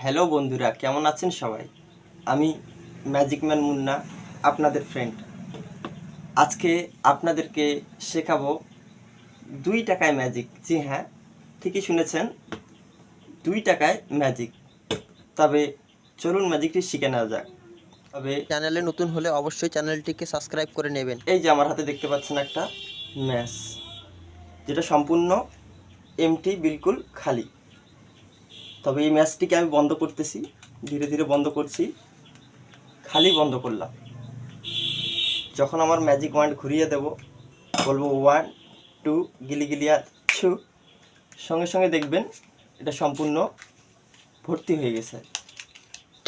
Hello বন্ধুরা কেমন আছেন সবাই? আমি ম্যাজিক ম্যান মুন্না আপনাদের ফ্রেন্ড আজকে আপনাদেরকে শেখাবো দুই টাকায় ম্যাজিক জি হ্যাঁ ঠিকই শুনেছেন দুই টাকায় ম্যাজিক তবে চলুন ম্যাজিকটি শিখে নেওয়া যাক। তবে চ্যানেলে নতুন হলে অবশ্যই চ্যানেলটিকে সাবস্ক্রাইব করে নেবেন। এই যে আমার হাতে দেখতে পাচ্ছেন একটা ম্যাচ যেটা সম্পূর্ণ এমটি বিলকুল খালি। তবে এই ম্যাচটিকে আমি বন্ধ করতেছি, ধীরে ধীরে বন্ধ করছি। খালি বন্ধ করলাম। যখন আমার ম্যাজিক ওয়ান্ড ঘুরিয়ে দেব, বলব ওয়ান টু গিলি গিলিয়া ছু সঙ্গে সঙ্গে দেখবেন এটা সম্পূর্ণ ভর্তি হয়ে গেছে।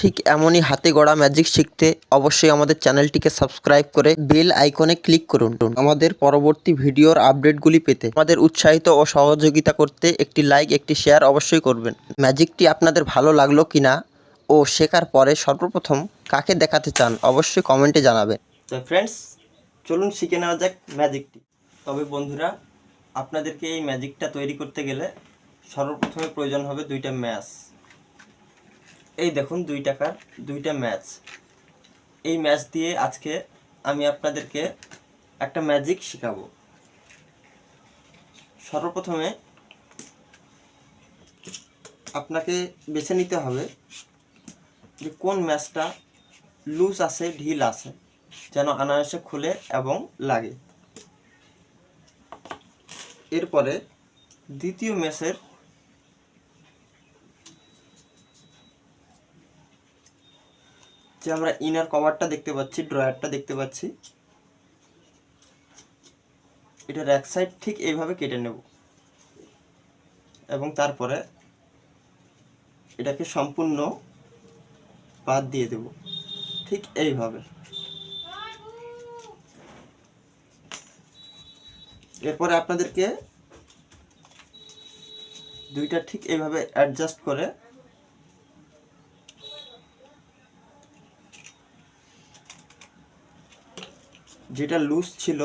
ঠিক এমনই হাতে গড়া ম্যাজিক শিখতে অবশ্যই আমাদের চ্যানেলটিকে সাবস্ক্রাইব করে বেল আইকনে ক্লিক করুন। আমাদের পরবর্তী ভিডিওর আপডেটগুলি পেতে আমাদের উৎসাহিত ও সহযোগিতা করতে একটি লাইক একটি শেয়ার অবশ্যই করবেন। ম্যাজিকটি আপনাদের ভালো লাগল কিনা ও শেখার পরে সর্বপ্রথম কাকে দেখাতে চান অবশ্যই কমেন্টে জানাবেন। তো ফ্রেন্ডস চলুন শিখে নেওয়া যাক ম্যাজিকটি তবে বন্ধুরা, আপনাদেরকে এই ম্যাজিকটা তৈরি করতে গেলে সর্বপ্রথমে প্রয়োজন হবে দুইটা ম্যাচ এই দেখুন দুই টাকার দুইটা ম্যাচ। এই ম্যাচ দিয়ে আজকে আমি আপনাদেরকে একটা ম্যাজিক শেখাবো। সর্বপ্রথমে আপনাকে বেছে নিতে হবে যে কোন ম্যাচটা লুজ আছে, ঢিল আছে, যেন অনায়াসে খুলে এবং লাগে। এরপরে দ্বিতীয় ম্যাচের যে আমরা ইনার কভারটা দেখতে পাচ্ছি ড্রয়ারটা দেখতে পাচ্ছি। এটার এক সাইড ঠিক এইভাবে কেটে নেব। এবং তারপরে এটাকে সম্পূর্ণ বাদ দিয়ে দেব। ঠিক এইভাবে। এরপরে আপনাদেরকে দুইটা ঠিক এইভাবে অ্যাডজাস্ট করে যেটা লুজ ছিল,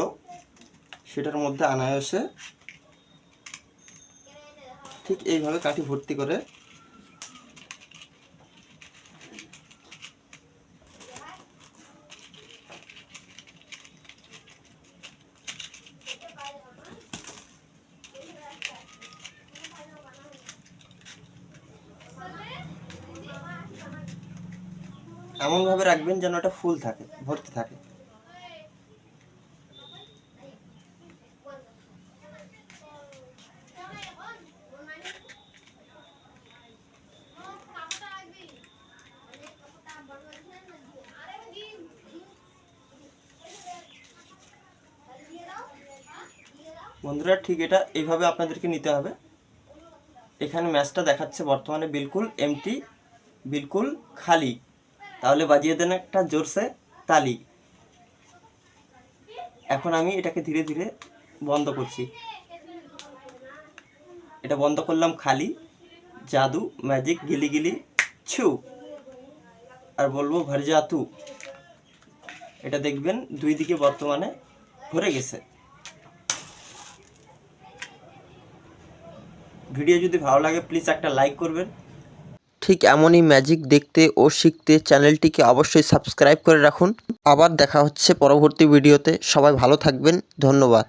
সেটার মধ্যে আনায়সে ঠিক এইভাবে কাঠি ভর্তি করে এমনভাবে রাখবেন যেন এটা ফুল থাকে, ভর্তি থাকে। বন্ধুরা, ঠিক এটা এইভাবে আপনাদেরকে নিতে হবে। এখানে ম্যাচটা দেখাচ্ছে বর্তমানে বিলকুল এমটি বিলকুল খালি। তাহলে বাজিয়ে দেন একটা জোরসে তালি। এখন আমি এটাকে ধীরে ধীরে বন্ধ করছি। এটা বন্ধ করলাম খালি, জাদু ম্যাজিক গিলি গিলি ছু। আর বলব ভারজাতু। এটা দেখবেন দুই দিকে বর্তমানে ভরে গেছে। ভিডিও যদি ভালো লাগে প্লিজ একটা লাইক করবেন। ঠিক এমনই ম্যাজিক দেখতে ও শিখতে চ্যানেলটিকে অবশ্যই সাবস্ক্রাইব করে রাখুন। আবার দেখা হচ্ছে পরবর্তী ভিডিওতে সবাই ভালো থাকবেন। ধন্যবাদ।